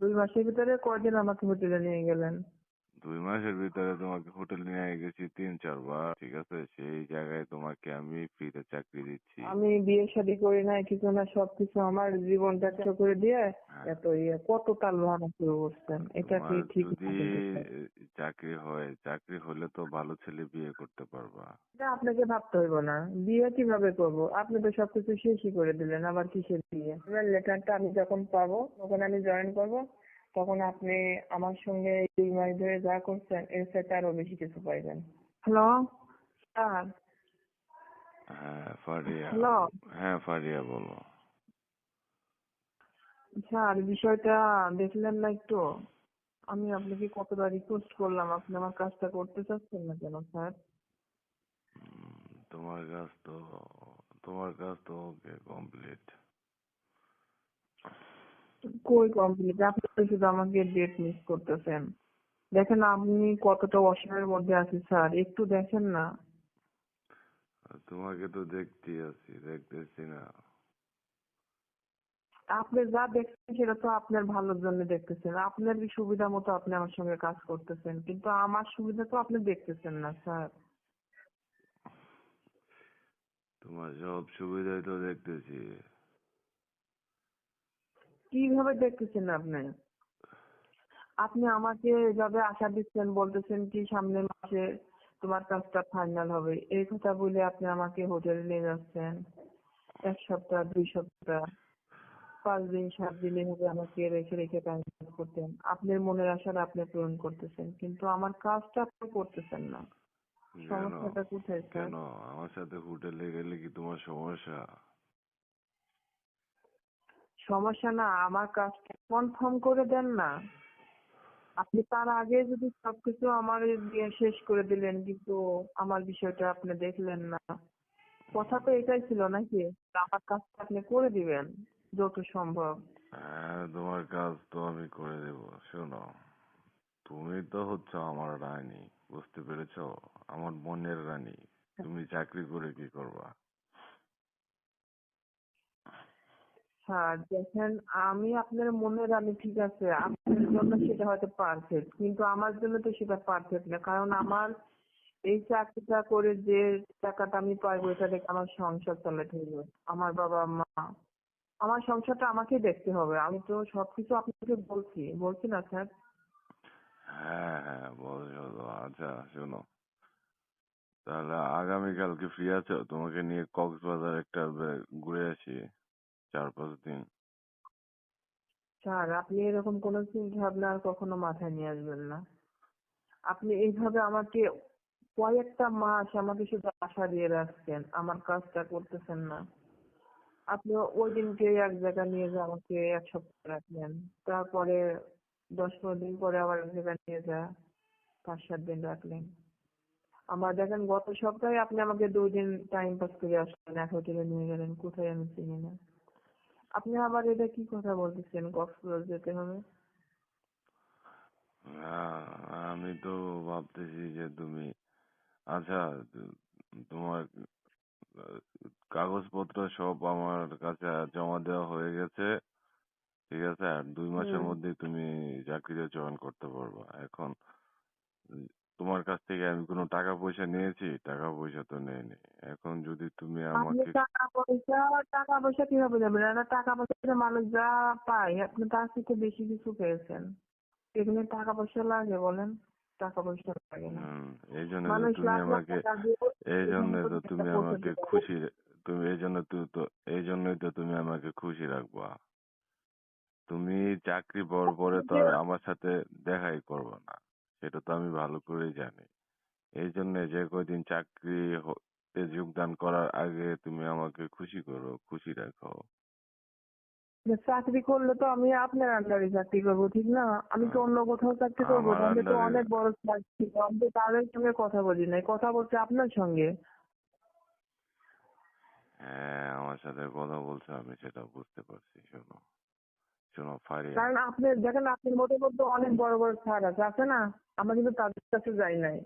দুই মাসের ভিতরে কয়দিন আমাকে হোটেলে নিয়ে গেলেন? দুই মাসের ভিতরে তোমাকে হোটেল নিয়ে গেছি তিন চারবার ঠিক আছে? সেই জায়গায় তোমাকে আমি ফ্রিতে চাকরি দিচ্ছি। আমি বিয়ে শাদী করি নাই কিছু না সবকিছু আমার জীবনটা শেষ করে দিয়ে হ্যাঁ। এত ইয়ে কত তাল ভাড়া শুরু করছেন এটা কি ঠিক যদি চাকরি হয় চাকরি হলে তো ভালো ছেলে বিয়ে করতে পারবা। এটা আপনাকে ভাবতে হইব না। বিয়ে কীভাবে করব? আপনি তো সবকিছু শেষই করে দিলেন আবার কিসের বিয়ে? এবার লেটারটা আমি যখন পাবো তখন আমি জয়েন করব। তখন আপনি আমার সঙ্গে দুই মাস ধরে যা করছেন এর সাথে আরও বেশি কিছু পাইবেন। হ্যালো? স্যার। হ্যাঁ ফারিয়া। হ্যালো? হ্যাঁ ফারিয়া বলো। স্যার বিষয়টা দেখলেন না একটু? আমি আপনাকে কতবার রিকোয়েস্ট করলাম আপনি আমার কাজটা করতে চাচ্ছেন না কেন স্যার? তোমার কাজ তো তোমার কাজ তো ওকে কমপ্লিট কই কমপ্লিট আপনি শুধু আমাকে ডেট মিস করতেছেন। দেখেন আপনি কতটা অসহায়ের মধ্যে আছি স্যার একটু দেখেন না। তোমাকে তো দেখতে আছি দেখতেছি না। আপনি যা দেখছেন সেটা তো আপনার ভালোর জন্য দেখতেছেন। আপনার সুবিধা মতো আপনি আমার সঙ্গে কাজ করতেছেন। কিন্তু আমার সুবিধা তো আপনি দেখতেছেন না স্যার তোমার সব সুবিধাই তো দেখতেছি। কীভাবে দেখতেছেন আপনি? আপনি আমাকে এভাবে আশা দিচ্ছেন বলতেছেন কি সামনের মাসে তোমার কাজটা ফাইনাল হবে। এই কথা বলে আপনি আমাকে হোটেলে নিয়ে যাচ্ছেন। এক সপ্তাহ দুই সপ্তাহ পাঁচ দিন সাত দিন এভাবে আমাকে রেখে রেখে কাজ করতেন। আপনার মনের আশাটা আপনি পূরণ করতেছেন কিন্তু আমার কাজটা আপনি করতেছেন না। সমস্যাটা কোথায় কেন? আমার সাথে হোটেলে গেলে কি তোমার সমস্যা? সমস্যা না আমার কাজটা কনফার্ম করে দেন না। আপনি তার আগে যদি সবকিছু আমার দিয়ে শেষ করে দিলেন কিন্তু আমার বিষয়টা আপনি দেখলেন না। কথা তো এটাই ছিল নাকি? আমার কাজটা আপনি করে দিবেন যত সম্ভব। হ্যাঁ তোমার কাজ তো আমি করে দেব শোনো। তুমি তো হচ্ছে আমার রানী বুঝতে পেরেছ? আমার মনের রানী। তুমি চাকরি করে কি করবা? হ্যাঁ দেখেন, আমি আপনার মনে রানি ঠিক আছে, আপনার জন্য সেটা হয়তো পারফেক্ট কিন্তু আমার জন্য তো সেটা পারফেক্ট না, কারণ আমার এই চাকরিটা করে যে টাকাটা আমি পাইবো, এটা দেখে আমার সংসার চালাতে হবে আমার বাবা মা, আমার সংসারটা আমাকে দেখতে হবে, আমি তো সবকিছু আপনাকে বলছি বলছি না স্যার? হ্যাঁ হ্যাঁ আচ্ছা শোনো। তাহলে আগামীকাল কি ফ্রি আছো? তোমাকে নিয়ে কক্সবাজার একটা ঘুরে আসি। চার পাঁচ দিন। স্যার, আপনি এরকম কোনো চিন্তা ভাবনা আর কখনো মাথায় নিয়ে আসবেন না। আপনি এইভাবে আমাকে কয়েকটা মাস আমাকে শুধু আশা দিয়ে রাখছেন, আমার কাজটা করতেছেন না। আপনি ওই দিনকে এক জায়গায় নিয়ে যা, আমাকে এক সপ্তাহ রাখলেন তারপরে দশ পনেরো দিন পরে আবার এক জায়গায় নিয়ে যা, পাঁচ সাত দিন রাখলেন। আমার দেখেন, গত সপ্তাহে আপনি আমাকে দুই দিন টাইম পাস করে আসলেন এক হোটেলে নিয়ে গেলেন, কোথায় আমি চিনি না। আপনি আবার এটা কি কথা বলতেছেন? কক্সবাজার যেতে হবে। আমি তো ভাবতেছি যে তুমি আচ্ছা তোমার কাগজপত্র সব আমার কাছে জমা দেওয়া হয়ে গেছে ঠিক আছে? আর দুই মাসের হুম। মধ্যেই তুমি চাকরিতে জয়েন করতে পারবা। এখন তোমার কাছ থেকে আমি কোনো টাকা পয়সা নিয়েছি টাকা পয়সা তো নেইনি এখন যদি তুমি আপনি আমাকে টাকা পয়সা টাকা পয়সা কীভাবে দেবেন না টাকা পয়সা মানুষ যা পায় আপনি তার থেকে বেশি কিছু পেয়েছেন। এখানে টাকা পয়সা লাগে বলেন টাকা পয়সা লাগে না। হুম, এই জন্য তো মানুষ তুমি লাখ লাখ আমাকে টাকা দিয়ে এই জন্য তো তুমি আমাকে খুশি তুমি এই জন্য তুই তো এই জন্যই তো তুমি আমাকে খুশি রাখবা। তুমি চাকরি পাওয়ার পরে তো আর আমার সাথে দেখাই করবে না। সেটা তো আমি ভালো করেই জানি। এই জন্য যে কয়দিন চাকরি তে যোগদান করার আগে তুমি আমাকে খুশি করো খুশি রাখো। চাকরি করলে তো আমি আপনার আন্ডারে চাকরি করব ঠিক না? আমি তো অন্য কোথাও চাকরি করব আমি তো অনেক বড় চাকরি। আমি তো তাদের সঙ্গে কথা বলি নাই কথা বলছি আপনার সঙ্গে? হ্যাঁ আমার সাথে কথা বলছো আমি সেটা বুঝতে পারছি শোনো। শোনো ফারিয়া কারণ আপনি দেখেন আপনার মধ্যে মধ্যে অনেক বড় বড় স্যার আছে আছে না? আমরা কিন্তু তাদের কাছে যাই নাই।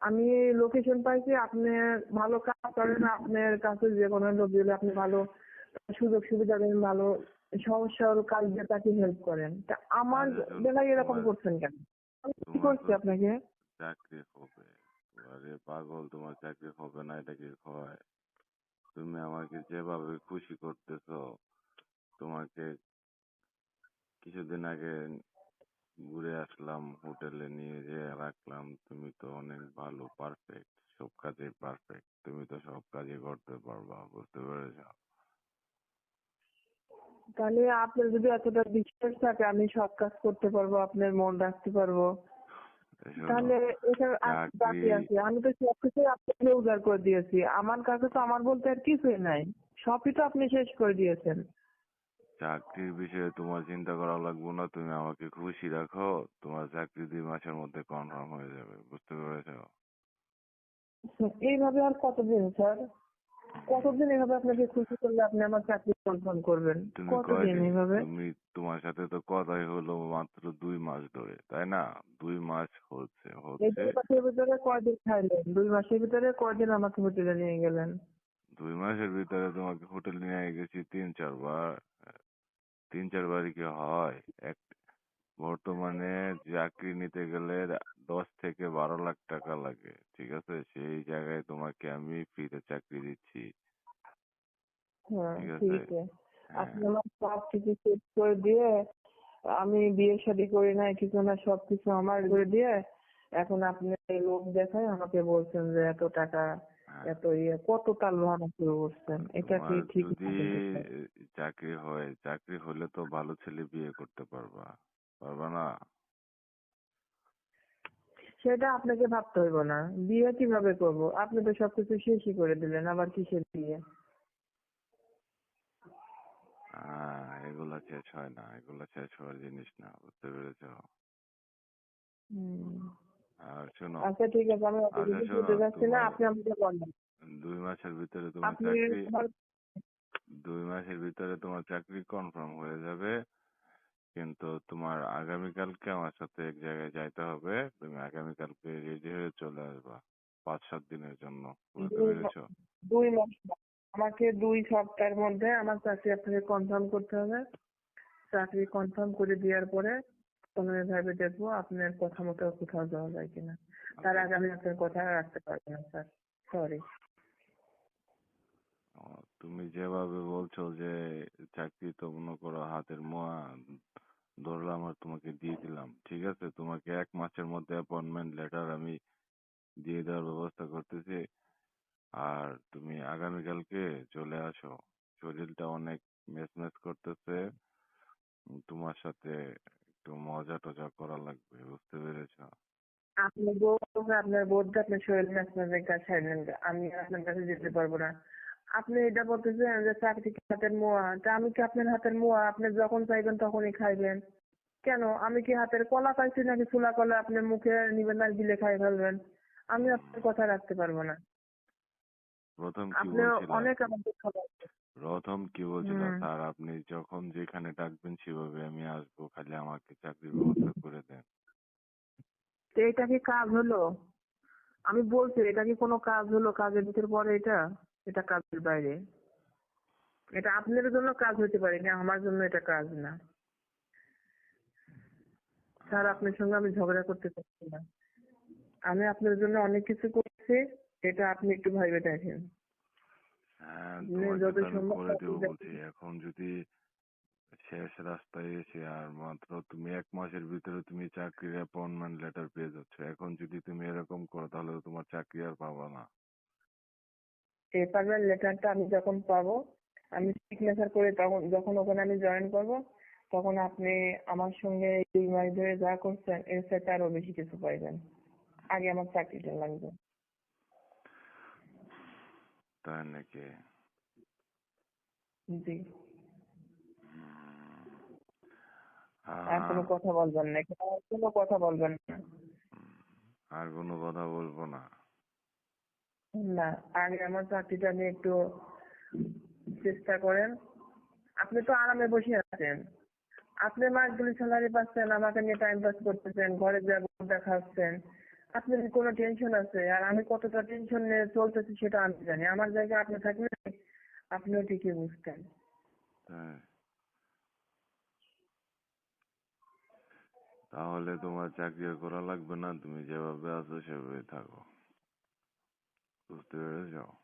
আমি লোকেশন পাইছি আপনি ভালো কাজ করেন আপনার কাছে যে কোনো লোক দিলে আপনি ভালো সুযোগ সুবিধা দেন ভালো সরল কাজ দিয়ে তাকে হেল্প করেন। তা আমার বেলায় এরকম করছেন কেন? আমি কি করছি আপনাকে? চাকরি হবে। আরে পাগল তোমার চাকরি হবে না এটা কি হয়? তুমি আমাকে যেভাবে খুশি করতেছো তোমাকে কিছুদিন আগে ঘুরে আসলাম হোটেলে নিয়ে যেয়ে রাখলাম তুমি তো অনেক ভালো পারফেক্ট সব কাজে পারফেক্ট তুমি তো সব কাজে করতে পারবা বুঝতে পেরেছ? তাহলে আপনার যদি এতটা বিশ্বাস থাকে আমি সব কাজ করতে পারব আপনার মন রাখতে পারব। তাহলে এটা বাকি আছে আমি তো সব সবকিছু আপনাকে উজাড় করে দিয়েছি। আমার কাছে তো আমার বলতে আর কিছুই নাই। সবই তো আপনি শেষ করে দিয়েছেন। চাকরির বিষয়ে তোমার চিন্তা করা লাগবে না তুমি আমাকে খুশি রাখো তোমার চাকরি দুই মাসের মধ্যে কনফার্ম হয়ে যাবে বুঝতে পেরেছ? এইভাবে আর কতদিন স্যার? কতদিন এইভাবে আপনাকে খুশি করলে আপনি আমার চাকরি কনফার্ম করবেন? কতদিন এইভাবে? তুমি তোমার সাথে তো কথাই হলো মাত্র দুই মাস ধরে তাই না? দুই মাস হচ্ছে হচ্ছে। দুই মাসের ভিতরে কয়দিন খাইলেন দুই মাসের ভিতরে কয়দিন আমাকে হোটেলে নিয়ে গেলেন? দুই মাসের ভিতরে তোমাকে হোটেল নিয়ে গেছি তিন চারবার। তিন চারবারই কি হয় এক বর্তমানে চাকরি নিতে গেলে দশ থেকে বারো লাখ টাকা লাগে ঠিক আছে সেই জায়গায় তোমাকে আমি ফ্রিতে চাকরি দিচ্ছি হ্যাঁ ঠিক আছে। হ্যাঁ আপনি আমার সব কিছু করে দিয়ে আমি বিয়ে শাদী করি নাই কিছু না সব কিছু আমার করে দিয়ে এখন আপনি লোক দেখায় আমাকে বলছেন যে এত টাকা। এত ইয়ে কত তাল ভাড়া শুরু করছেন এটা কি ঠিক যদি চাকরি হয় চাকরি হলে তো ভালো ছেলে বিয়ে করতে পারবা পারবা না? সেটা আপনাকে ভাবতে হইব না। বিয়ে কীভাবে করব? আপনি তো সবকিছু শেষই করে দিলেন আবার কিসের বিয়ে? হ্যাঁ এগুলা শেষ হয় না এগুলা শেষ হওয়ার জিনিস না বুঝতে পেরেছ? হুম। আর শোনো আচ্ছা ঠিক আছে আমি বুঝতে পারছি না আপনি আমাকে বলেন। দুই মাসের ভিতরে তোমার চাকরি দুই মাসের ভিতরে তোমার চাকরি কনফার্ম হয়ে যাবে কিন্তু তোমার আগামীকালকে আমার সাথে এক জায়গায় যাইতে হবে তুমি আগামীকালকে রেডি হয়ে চলে আসবা পাঁচ সাত দিনের জন্য বুঝতে দুই দুই মাস আমাকে দুই সপ্তাহের মধ্যে আমার চাকরি আপনাকে কনফার্ম করতে হবে। চাকরি কনফার্ম করে দেওয়ার পরে পনেরো ভাবে দেখব আপনার কথা মতো কোথাও যাওয়া যায় কিনা। তার আগে আমি আপনার কথা রাখতে পারব না স্যার। সরি তুমি যেভাবে বলছো যে চাকরি তো মনে করো হাতের মোয়া ধরলাম আর তোমাকে দিয়ে দিলাম। ঠিক আছে তোমাকে এক মাসের মধ্যে অ্যাপয়েন্টমেন্ট লেটার আমি দিয়ে দেওয়ার ব্যবস্থা করতেছি। আর তুমি আগামীকালকে চলে আসো। শরীরটা অনেক মেসমেস করতেছে। তোমার সাথে একটু মজা টজা করা লাগবে বুঝতে পেরেছ? আপনি বউ আপনার বোধ আপনার শরীর ম্যাচমেন্টের কাছে ছাড়বেন আমি আপনার কাছে যেতে পারব না। আপনি এটা বলতেছেন যে চাকরি কি হাতের মোয়া তা আমি কি আপনার হাতের মোয়া? আপনি যখন চাইবেন তখনই খাইবেন। কেন? আমি কি হাতের কলা খাইছি নাকি চুলা কলা আপনি মুখে নিবেন আর গিলে খাই ফেলবেন? আমি আপনার কথা রাখতে পারব না। আপনি অনেক আমাকে খাবার প্রথম কি বলছিলেন হুম। স্যার আপনি যখন যেখানে ডাকবেন সেভাবে আমি আসব। খালি আমাকে চাকরির ব্যবস্থা করে দেন। তো এটা কি কাজ হলো? আমি বলছি এটা কি কোনো কাজ হলো কাজের ভিতর পরে এটা? এটা কাজের বাইরে। এটা আপনার জন্য কাজ হতে পারে না আমার জন্য এটা কাজ না। স্যার আপনার সঙ্গে আমি ঝগড়া করতে চাচ্ছি না। আমি আপনার জন্য অনেক কিছু করছি এটা আপনি একটু ভাইবে দেখেন। হ্যাঁ দিনে তোমাকে তো আমি করে দেবো বলছি এখন যদি শেষ রাস্তায় এসে আর মাত্র তুমি এক মাসের ভিতরে তুমি চাকরির অ্যাপয়েন্টমেন্ট লেটার পেয়ে যাচ্ছ এখন যদি তুমি এরকম করো তাহলে তোমার চাকরি আর পাবা না। পেপারের লেটারটা আমি যখন পাবো আমি সিগনেচার করে তখন যখন ওখানে আমি জয়েন করব তখন আপনি আমার সঙ্গে এই দুই মাস ধরে যা করছেন এর সাথে আরও বেশি কিছু পাইবেন। আগে আমার চাকরিটা লাগবে। তাই নাকি জি। হুম। আর কোনো কথা বলবেন না কোনো কথা বলবেন না। আর কোনো কথা বলব না। না আগে আমার চাকরিটা নিয়ে একটু চেষ্টা করেন। আপনি তো আরামে বসে আছেন। আপনি মাসগুলি স্যালারি পাচ্ছেন আমাকে নিয়ে টাইম পাস করতেছেন ঘরে যা দেখাচ্ছেন আপনার কোনো টেনশন আছে? আর আমি কতটা টেনশন নিয়ে চলতেছি সেটা আমি জানি। আমার জায়গায় আপনি থাকলে আপনিও ঠিকই বুঝতেন। হ্যাঁ। তাহলে তোমার চাকরি করা লাগবে না? তুমি যেভাবে আছো সেভাবে থাকো। বুঝতে পেরেছ?